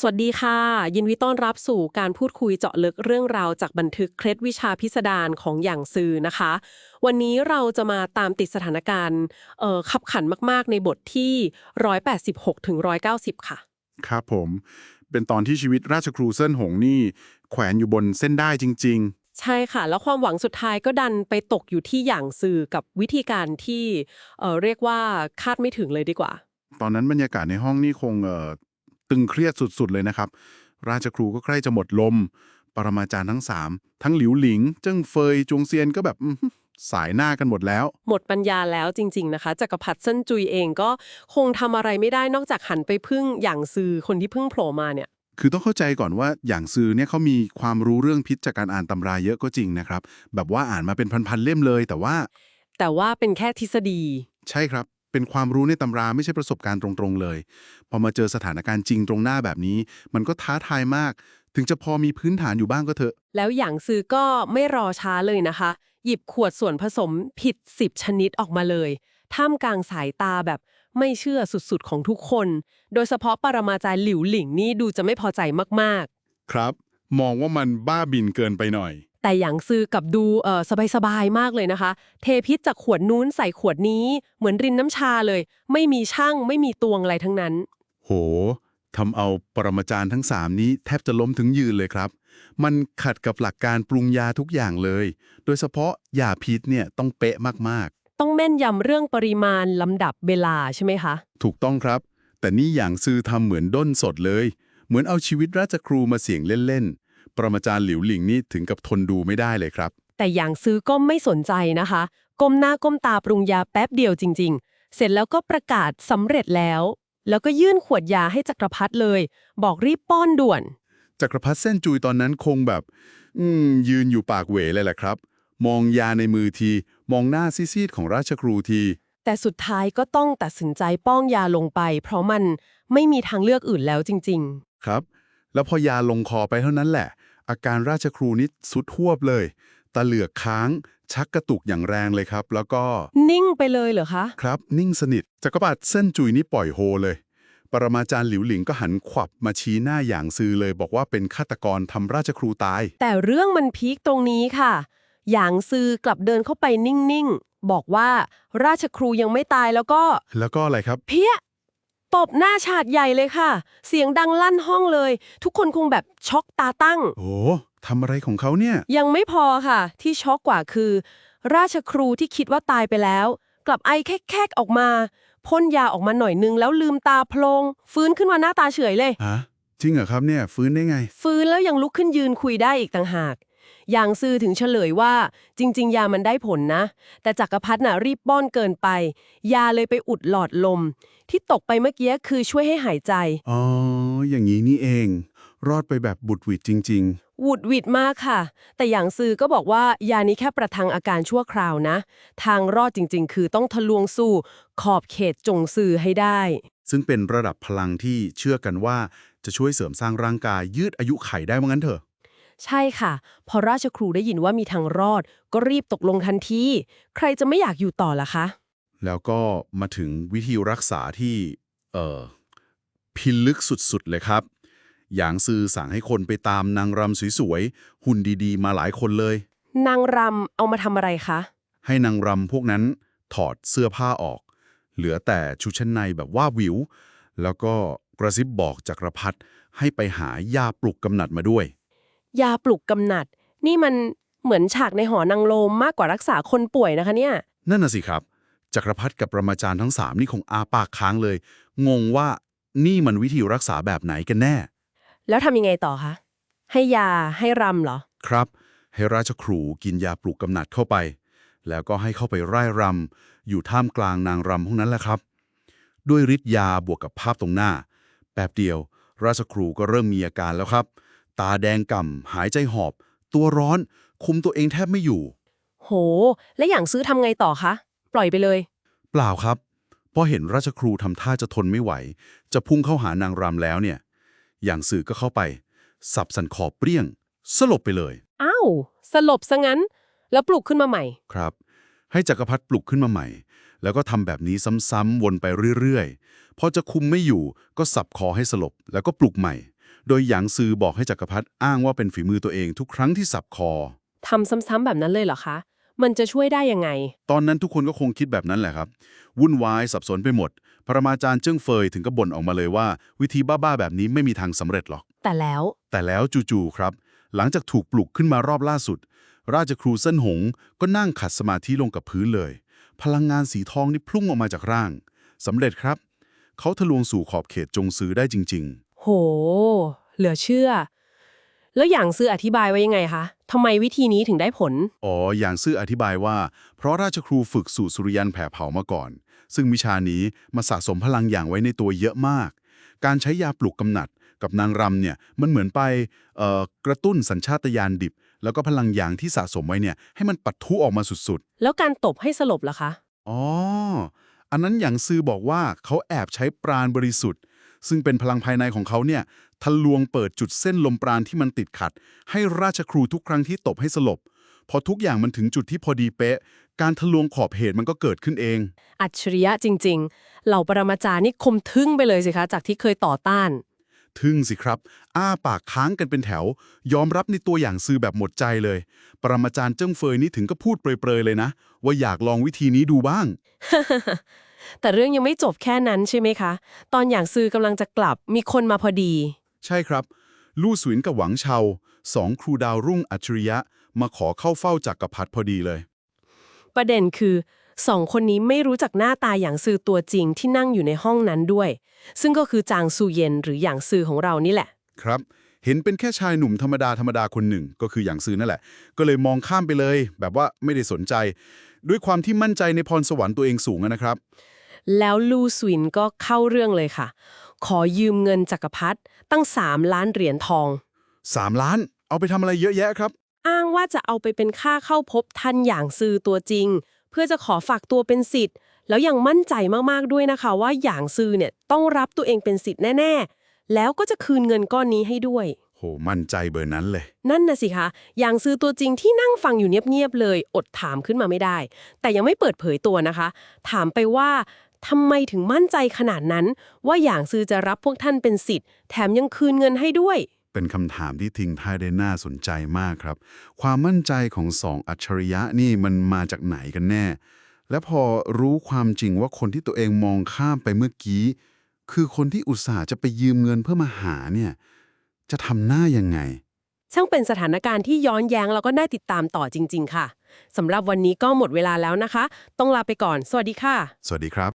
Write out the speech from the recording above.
สวัสดีค่ะ ยินดีต้อนรับสู่การพูดคุยเจาะลึกเรื่องราวจากบันทึกเคล็ดวิชาพิสดารของอย่างซือนะคะ วันนี้เราจะมาตามติดสถานการณ์เอ่อขับขันมากๆ ในบทที่ 186ถึง190 ค่ะ ครับผม เป็นตอนที่ชีวิตราชครูเซินหงนี่ แขวนอยู่บนเส้นได้จริงใช่ค่ะ แล้วความหวังสุดท้ายก็ดันไปตกอยู่ที่อย่างซือกับวิธีการที่เอ่อเรียกว่าคาดไม่ถึงเลยดีกว่าๆตอนนั้นบรรยากาศในห้องนี่คงเอ่อ ตึงเครียดสุดๆเลยนะครับ ราชครูก็ใกล้จะหมดลม ปรมาจารย์ทั้งสามทั้งหลิวหลิง เจิ้งเฟยจวงเซียนก็แบบอื้อหือสายหน้ากันหมดแล้ว หมดปัญญาแล้วจริง ๆนะคะจักรพรรดิเซินจุยเองก็คงทำอะไรไม่ได้นอกจากหันไปพึ่งอย่างซือคนที่เพิ่งโผล่มาเนี่ย คือต้องเข้าใจก่อนว่าอย่างซือเนี่ยเขามีความรู้เรื่องพิษจากการอ่านตำราเยอะก็จริงนะครับ แบบว่าอ่านมาเป็นพันๆเล่มเลย แต่ว่า แต่ว่าเป็นแค่ทฤษฎี ใช่ครับ เป็นความรู้ในตำราไม่ใช่ประสบการณ์ตรงๆเลย พอมาเจอสถานการณ์จริงตรงหน้าแบบนี้ มันก็ท้าทายมาก ถึงจะพอมีพื้นฐานอยู่บ้างก็เถอะ แล้วอย่างซื้อก็ไม่รอช้าเลยนะคะ หยิบขวดส่วนผสมผิด 10 ชนิดออกมาเลย ท่ามกลางสายตาแบบไม่เชื่อสุดๆของทุกคน โดยเฉพาะปรมาจารย์หลิวหลิงนี่ดูจะไม่พอใจมากครับ มองว่ามันบ้าบินเกินไปหน่อยๆ แต่อย่างซื้อกับดูเออสบายๆมากเลยนะคะ เทพิษจากขวดนู้นใส่ขวดนี้เหมือนรินน้ำชาเลย ไม่มีช่างไม่มีตวงอะไรทั้งนั้น โหทำเอาปรมาจารย์ทั้งสามนี้แทบจะล้มถึงยืนเลยครับ มันขัดกับหลักการปรุงยาทุกอย่างเลย โดยเฉพาะยาพิษเนี่ยต้องเป๊ะมากต้องแม่นยำเรื่องปริมาณลำดับเวลาใช่ไหมคะๆถูกต้องครับ แต่นี่อย่างซือทำเหมือนด้นสดเลย เหมือนเอาชีวิตราชครูมาเสี่ยงเล่นๆ ปรมาจารย์หลิวหลิงนี่ถึงกับทนดูไม่ได้เลยครับ แต่อย่างซื้อก็ไม่สนใจนะคะ ก้มหน้าก้มตาปรุงยาแป๊บเดียวจริง ๆ เสร็จแล้วก็ประกาศสำเร็จแล้ว แล้วก็ยื่นขวดยาให้จักรพรรดิเลย บอกรีบป้อนด่วน จักรพรรดิเส้นจุยตอนนั้นคงแบบ อืม ยืนอยู่ปากเหวเลยแหละครับ มองยาในมือที มองหน้าซีดๆของราชครูที แต่สุดท้ายก็ต้องตัดสินใจป้องยาลงไป เพราะมันไม่มีทางเลือกอื่นแล้วจริงครับ แล้วพอยาลงคอไปเท่านั้นแหละ อาการราชครูนิดสุดหวบเลยตาเหลือกค้าง ชักกระตุกอย่างแรงเลยครับ แล้วก็ๆนิ่งไปเลยเหรอคะ ครับ นิ่งสนิทจักรพรรดิเส้นจุยนี่ปล่อยโฮเลย ปรมาจารย์หลิวหลิงก็หันขวับมาชี้หน้าอย่างซือเลยบอกว่าเป็นฆาตกรทำราชครูตาย แต่เรื่องมันพีคตรงนี้ค่ะหยางซือกลับเดินเข้าไปนิ่งๆ บอกว่าราชครูยังไม่ตายแล้วก็ แล้วก็อะไรครับ เพี้ย ตบหน้าฉาดใหญ่เลยค่ะ เสียงดังลั่นห้องเลย ทุกคนคงแบบช็อกตาตั้ง โอ้ทำอะไรของเขาเนี่ย ยังไม่พอค่ะ ที่ช็อกกว่าคือ ราชครูที่คิดว่าตายไปแล้ว กลับไอแคกๆออกมาพ่นยาออกมาหน่อยนึงแล้วลืมตาโพลง ฟื้นขึ้นมาหน้าตาเฉยเลยฮะจริงเหรอครับเนี่ย ฟื้นได้ไง ฟื้นแล้วยังลุกขึ้นยืนคุยได้อีกต่างหาก อย่างซื่อถึงเฉลยว่า จริง ๆ ยามันได้ผลนะ แต่จักรพรรดิน่ะรีบป้อนเกินไป ยาเลยไปอุดหลอดลม ที่ตกไปเมื่อกี้คือช่วยให้หายใจ อ๋อ อย่างนี้นี่เอง รอดไปแบบบุดหวิดจริง หวุดหวิดมากค่ะ แต่อย่างซือก็บอกว่ายานี้แค่ประทังอาการชั่วคราวนะ ทางรอดจริง ๆ คือต้องทะลวงสู่ ขอบเขตจงซือให้ได้ ๆ ซึ่งเป็นระดับพลังที่เชื่อกันว่าจะช่วยเสริมสร้างร่างกายยืดอายุไขได้ว่างั้นเถอะ ใช่ค่ะ พอราชครูได้ยินว่ามีทางรอด ก็รีบตกลงทันที ใครจะไม่อยากอยู่ต่อล่ะคะ แล้วก็มาถึงวิธีรักษาที่เอ่อพิลึกสุดๆเลยครับหยางซือสั่งให้คนไปตามนางรำสวยๆ หุ่นดีๆ มาหลายคนเลย นางรำเอามาทำอะไรคะ ให้นางรำพวกนั้นถอดเสื้อผ้าออก เหลือแต่ชุดชั้นในแบบว่าบวิว แล้วก็กระซิบบอกจักรพรรดิให้ไปหายาปลุกกำหนัดมาด้วย ยาปลุกกำหนัด นี่มันเหมือนฉากในหอนางโลมมากกว่ารักษาคนป่วยนะคะเนี่ย นั่นน่ะสิครับ จักรพรรดิกับประมาจารย์ทั้งสามนี่คงอาปากค้างเลย งงว่านี่มันวิธีรักษาแบบไหนกันแน่ แล้วทำยังไงต่อคะ ให้ยาให้รำเหรอ ครับ ให้ราชครูกินยาปลุกกำหนัดเข้าไป แล้วก็ให้เข้าไปไร่รำอยู่ท่ามกลางนางรำพวกนั้นแหละครับ ด้วยฤทธิ์ยาบวกกับภาพตรงหน้าแป๊บเดียว ราชครูก็เริ่มมีอาการแล้วครับ ตาแดงก่ำหายใจหอบ ตัวร้อน คุมตัวเองแทบไม่อยู่ โห และอย่างซื้อทำไงต่อคะ ปล่อยไปเลย เปล่าครับพอเห็นราชครูทำท่าจะทนไม่ไหว จะพุ่งเข้าหานางรำแล้วเนี่ย อย่างสื่อก็เข้าไป สับสันคอเปรี้ยง สลบไปเลย อ้าว สลบซะงั้น แล้วปลุกขึ้นมาใหม่ ครับ ให้จักรพรรดิปลุกขึ้นมาใหม่ แล้วก็ทำแบบนี้ซ้ำๆวนไปเรื่อยๆ พอจะคุมไม่อยู่ก็สับคอให้สลบ แล้วก็ปลุกใหม่ โดยหยางซือบอกให้จักรพรรดิอ้างว่าเป็นฝีมือตัวเองทุกครั้งที่สับคอทำซ้ำๆแบบนั้นเลยเหรอคะ มันจะช่วยได้ยังไง ตอนนั้นทุกคนก็คงคิดแบบนั้นแหละครับ วุ่นวายสับสนไปหมดปรมาจารย์เจิ้งเฟยถึงก็บ่นออกมาเลยว่า วิธีบ้าๆแบบนี้ไม่มีทางสำเร็จหรอก แต่แล้ว แต่แล้วจู่ๆครับ หลังจากถูกปลุกขึ้นมารอบล่าสุด ราชครูเส้นหงก็นั่งขัดสมาธิลงกับพื้นเลย พลังงานสีทองนี่พุ่งออกมาจากร่างสำเร็จครับ เขาทะลวงสู่ขอบเขตจงซื้อได้จริงโห เหลือเชื่อ แล้วอย่างซื้ออธิบายไว้ยังไงคะ ทำไมวิธีนี้ถึงได้ผลๆอ๋อ อย่างซื่ออธิบายว่า เพราะราชครูฝึกสูตรสุริยันแผ่เผามาก่อน ซึ่งวิชานี้มาสะสมพลังอย่างไว้ในตัวเยอะมาก การใช้ยาปลุกกำหนัดกับนางรำเนี่ยมันเหมือนไปเอ่อกระตุ้นสัญชาตญาณดิบ แล้วก็พลังอย่างที่สะสมไว้เนี่ยให้มันปัดทุออกมาสุดๆ แล้วการตบให้สลบล่ะคะ อ๋อ อันนั้นอย่างซือบอกว่าเขาแอบใช้ปราณบริสุทธิ์ ซึ่งเป็นพลังภายในของเขาเนี่ย ทะลวงเปิดจุดเส้นลมปราณที่มันติดขัด ให้ราชครูทุกครั้งที่ตบให้สลบ พอทุกอย่างมันถึงจุดที่พอดีเป๊ะ การทะลวงขอบเหตุมันก็เกิดขึ้นเอง อัจฉริยะจริง ๆ เหล่าปรมาจารย์นี่คมทึ่งไปเลยสิคะ จากที่เคยต่อต้าน ทึ่งสิครับ อ้าปากค้างกันเป็นแถว ยอมรับในตัวอย่างซือแบบหมดใจเลย ปรมาจารย์เจิ้งเฟยนี่ถึงก็พูดเปรยๆเลยนะ ว่าอยากลองวิธีนี้ดูบ้าง แต่เรื่องยังไม่จบแค่นั้นใช่ไหมคะ ตอนอย่างซื้อกำลังจะกลับมีคนมาพอดี ใช่ครับ ลู่สวินกับหวังเชาสองครูดาวรุ่งอัจฉริยะ มาขอเข้าเฝ้าจักรพรรดิพอดีเลย ประเด็นคือสองคนนี้ไม่รู้จักหน้าตาอย่างซือตัวจริงที่นั่งอยู่ในห้องนั้นด้วย ซึ่งก็คือจางซูเย็นหรืออย่างซือของเรานี่แหละ ครับ เห็นเป็นแค่ชายหนุ่มธรรมดาธรรมดาคนหนึ่ง ก็คืออย่างซื้อนั่นแหละ ก็เลยมองข้ามไปเลย แบบว่าไม่ได้สนใจ ด้วยความที่มั่นใจในพรสวรรค์ตัวเองสูงอะนะครับ แล้วลูสวินก็เข้าเรื่องเลยค่ะ ขอยืมเงินจักรพรรดิตั้ง 3 ล้านเหรียญทอง 3 ล้าน เอาไปทำอะไรเยอะแยะครับ อ้างว่าจะเอาไปเป็นค่าเข้าพบท่านอย่างซือตัวจริง เพื่อจะขอฝากตัวเป็นสิทธิ์ แล้วยังมั่นใจมากๆด้วยนะคะ ว่าอย่างซือเนี่ยต้องรับตัวเองเป็นสิทธิ์แน่ ๆ แล้วก็จะคืนเงินก้อนนี้ให้ด้วยโหมั่นใจเบอร์นั้นเลย นั่นน่ะสิคะอย่างซือตัวจริงที่นั่งฟังอยู่เงียบๆเลย อดถามขึ้นมาไม่ได้ แต่ยังไม่เปิดเผยตัวนะคะ ถามไปว่า ทำไมถึงมั่นใจขนาดนั้น ว่าอย่างซือจะรับพวกท่านเป็นสิทธิ์ แถมยังคืนเงินให้ด้วย เป็นคำถามที่ทิ้งท้ายได้น่าสนใจมากครับ ความมั่นใจของสองอัจฉริยะนี่มันมาจากไหนกันแน่ และพอรู้ความจริงว่าคนที่ตัวเองมองข้ามไปเมื่อกี้ คือคนที่อุตส่าห์จะไปยืมเงินเพื่อมาหาเนี่ย จะทำหน้ายังไง ช่างเป็นสถานการณ์ที่ย้อนแย้งแล้วก็น่าติดตามต่อจริง ๆ ค่ะสำหรับวันนี้ก็หมดเวลาแล้วนะคะ ต้องลาไปก่อน สวัสดีค่ะ สวัสดีครับ